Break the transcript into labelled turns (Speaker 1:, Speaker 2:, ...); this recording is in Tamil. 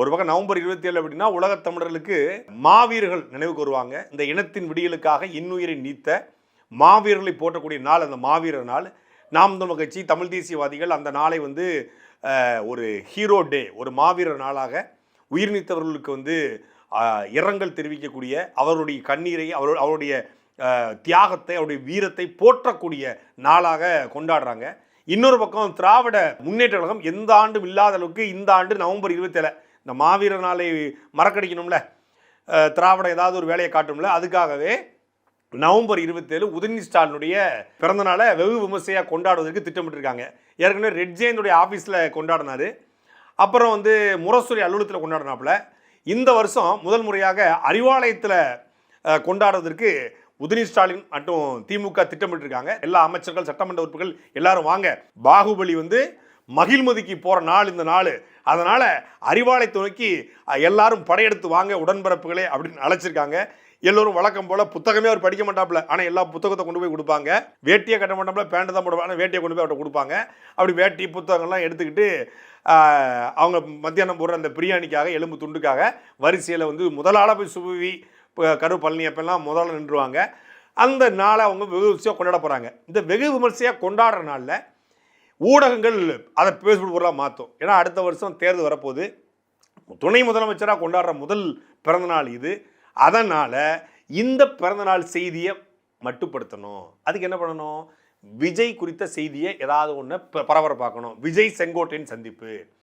Speaker 1: ஒரு பக்கம் நவம்பர் இருபத்தி ஏழு அப்படின்னா உலகத் தமிழர்களுக்கு மாவீரர்கள் நினைவுக்கு வருவாங்க இந்த இனத்தின் விடியலுக்காக இன்னுயிரை நீத்த மாவீரர்களை போற்றக்கூடிய நாள் அந்த மாவீரர் நாள். நாம் தமிழ் கட்சி தமிழ் தேசியவாதிகள் அந்த நாளை வந்து ஒரு ஹீரோ டே ஒரு மாவீரர் நாளாக உயிர் நீத்தவர்களுக்கு வந்து இரங்கல் தெரிவிக்கக்கூடிய அவருடைய கண்ணீரை அவர் அவருடைய தியாகத்தை அவருடைய வீரத்தை போற்றக்கூடிய நாளாக கொண்டாடுறாங்க. இன்னொரு பக்கம் திராவிட முன்னேற்ற கழகம் எந்த ஆண்டும் இல்லாத அளவுக்கு இந்த ஆண்டு நவம்பர் இருபத்தேழு இந்த மாவீரர் நாளை மறக்கடிக்கணும்ல திராவிடம் ஏதாவது ஒரு வேலையை காட்டும்ல. அதுக்காகவே நவம்பர் இருபத்தேழு உதயநிதி ஸ்டாலினுடைய பிறந்த நாளை வெகு விமர்சையாக கொண்டாடுவதற்கு திட்டமிட்டிருக்காங்க. ஏற்கனவே ரெட் ஜெயனுடைய ஆஃபீஸில் கொண்டாடினாரு. அப்புறம் வந்து முரசொலி அலுவலகத்தில் கொண்டாடினாப்புல. இந்த வருஷம் முதல் முறையாக அறிவாலயத்தில் கொண்டாடுவதற்கு உதயநிதி ஸ்டாலின் மற்றும் திமுக திட்டமிட்டிருக்காங்க. எல்லா அமைச்சர்கள் சட்டமன்ற உறுப்பினர்கள் எல்லாரும் வாங்க. பாகுபலி வந்து மகிழ்மதிக்கு போகிற நாள் இந்த நாள். அதனால் அறிவாலயத்தை நோக்கி எல்லாரும் படையெடுத்து வாங்க உடன்பிறப்புகளே அப்படின்னு அழைச்சிருக்காங்க. எல்லோரும் வழக்கம் போல் புத்தகமே அவர் படிக்க மாட்டாப்புல. ஆனால் எல்லா புத்தகத்தை கொண்டு போய் கொடுப்பாங்க. வேட்டியை கட்ட மாட்டாப்புல பேண்ட் தான் போடுவாங்க. ஆனால் வேட்டியை கொண்டு போய் அவர்கிட்ட கொடுப்பாங்க. அப்படி வேட்டி புத்தகங்கள்லாம் எடுத்துக்கிட்டு அவங்க மத்தியானம் போடுற அந்த பிரியாணிக்காக எலும்பு துண்டுக்காக வரிசையில் வந்து முதலாள போய் சுபவி இப்போ கரு பழனியப்பெல்லாம் முதல்ல நின்றுவாங்க. அந்த நாளை அவங்க வெகு விமர்சையாக கொண்டாட போகிறாங்க இந்த வெகு விமர்சையாக கொண்டாடுற நாளில் ஊடகங்கள் அதை பேஸ்புக் பொருளாக மாற்றும் ஏன்னா அடுத்த வருஷம் தேர்தல் வரப்போகுது. துணை முதலமைச்சராக கொண்டாடுற முதல் பிறந்தநாள் இது. அதனால் இந்த பிறந்தநாள் செய்தியை மட்டுப்படுத்தணும். அதுக்கு என்ன பண்ணணும்? விஜய் குறித்த செய்தியை ஏதாவது ஒன்று பரபரப்பாக்கணும். விஜய் செங்கோட்டையின் சந்திப்பு.